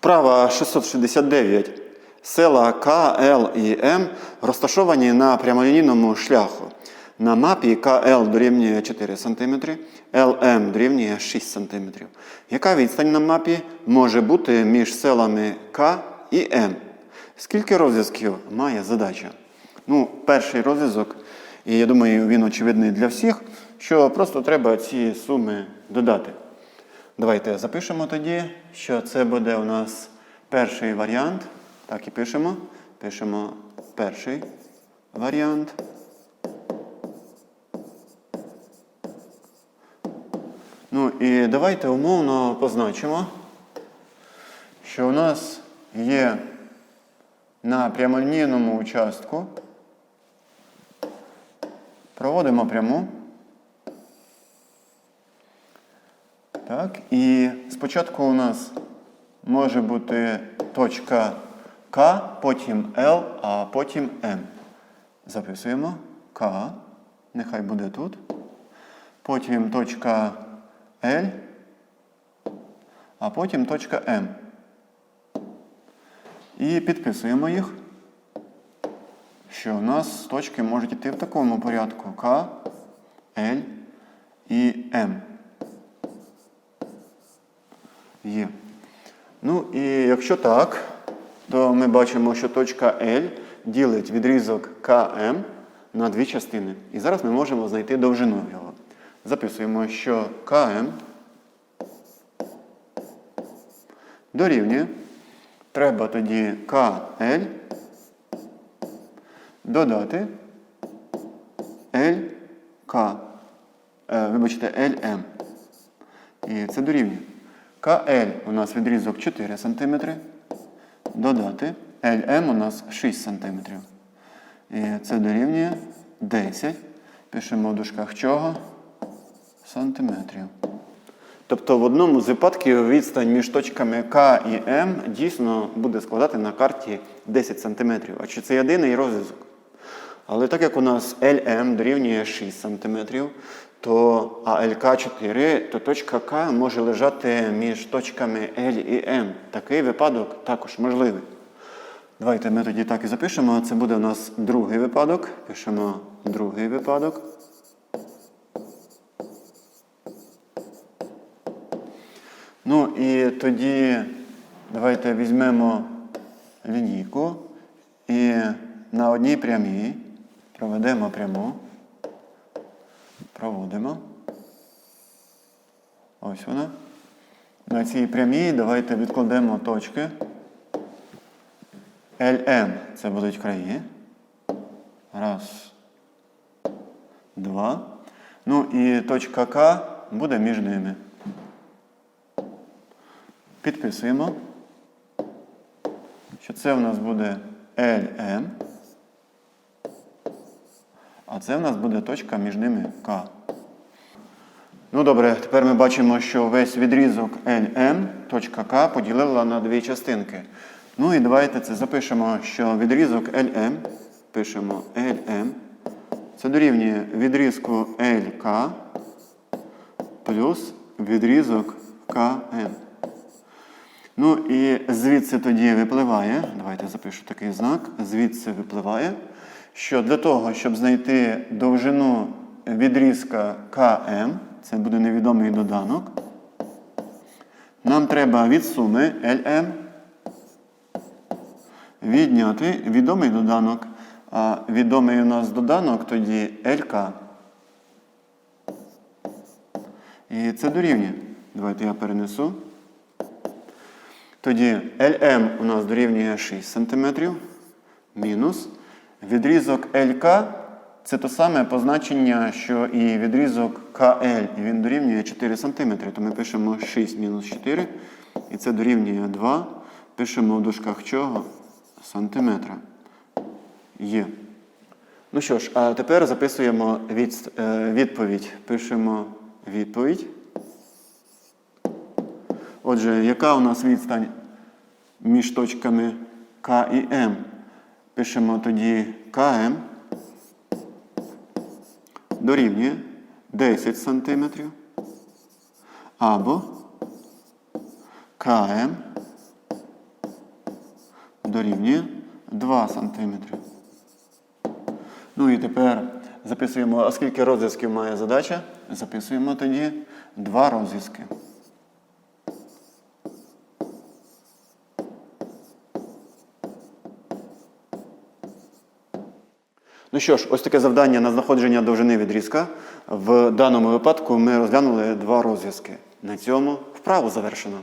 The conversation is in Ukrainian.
Вправа 669. Села К, Л і М розташовані на прямолінійному шляху. На мапі КЛ дорівнює 4 см, ЛМ дорівнює 6 см. Яка відстань на мапі може бути між селами К і М? Скільки розв'язків має задача? Ну, перший розв'язок, і я думаю, він очевидний для всіх, що просто треба ці суми додати. Давайте запишемо тоді, що це буде у нас перший варіант. Так і пишемо. Пишемо перший варіант. Ну і давайте умовно позначимо, що у нас є на прямолінійному участку. Проводимо пряму. Так, і спочатку у нас може бути точка К, потім Л, а потім М. Записуємо К, нехай буде тут. Потім точка Л, а потім точка М. І підписуємо їх, що у нас точки можуть йти в такому порядку К, Л і М. Є. Ну і якщо так, то ми бачимо, що точка L ділить відрізок КМ на дві частини. І зараз ми можемо знайти довжину його. Записуємо, що КМ дорівнює. Треба тоді КЛ додати ЛК. Е, вибачте, ЛМ. І це дорівнює. КЛ у нас відрізок 4 см. Додати ЛМ у нас 6 см. І це дорівнює 10. Пишемо в дужках чого? Сантиметрів. Тобто в одному з випадків відстань між точками К і М дійсно буде складати на карті 10 см. А чи це єдиний розв'язок? Але так як у нас LM дорівнює 6 см, то а ЛК 4, то точка К може лежати між точками L і M. Такий випадок також можливий. Давайте ми тоді так і запишемо. Це буде у нас другий випадок. Пишемо другий випадок. Ну і тоді давайте візьмемо лінійку і на одній прямій проведемо пряму. Проводимо. Ось вона. На цій прямій давайте відкладемо точки. LM це будуть краї. Раз. Два. Ну і точка К буде між ними. Підписуємо, що це у нас буде LM. А це в нас буде точка між ними К. Ну добре, тепер ми бачимо, що весь відрізок LM, точка К поділила на дві частинки. Ну і давайте це запишемо, що відрізок LM, пишемо LM, це дорівнює відрізку LK плюс відрізок KM. Ну і звідси тоді випливає, давайте запишу такий знак, звідси випливає, що для того, щоб знайти довжину відрізка КМ, це буде невідомий доданок, нам треба від суми LM відняти відомий доданок. А відомий у нас доданок тоді ЛК. І це дорівнює. Давайте я перенесу. Тоді LM у нас дорівнює 6 см. Мінус. Відрізок ЛК це те саме позначення, що і відрізок КЛ. І він дорівнює 4 см. То ми пишемо 6 мінус 4. І це дорівнює 2. Пишемо в дужках чого? Сантиметра. Є. Ну що ж, а тепер записуємо від, е, відповідь. Пишемо відповідь. Отже, яка у нас відстань між точками К і М? Пишемо тоді КМ дорівнює 10 см або КМ дорівнює 2 см. Ну і тепер записуємо, а скільки розв'язків має задача? Записуємо тоді два розв'язки. Ну що ж, ось таке завдання на знаходження довжини відрізка. В даному випадку ми розглянули два розв'язки. На цьому вправу завершено.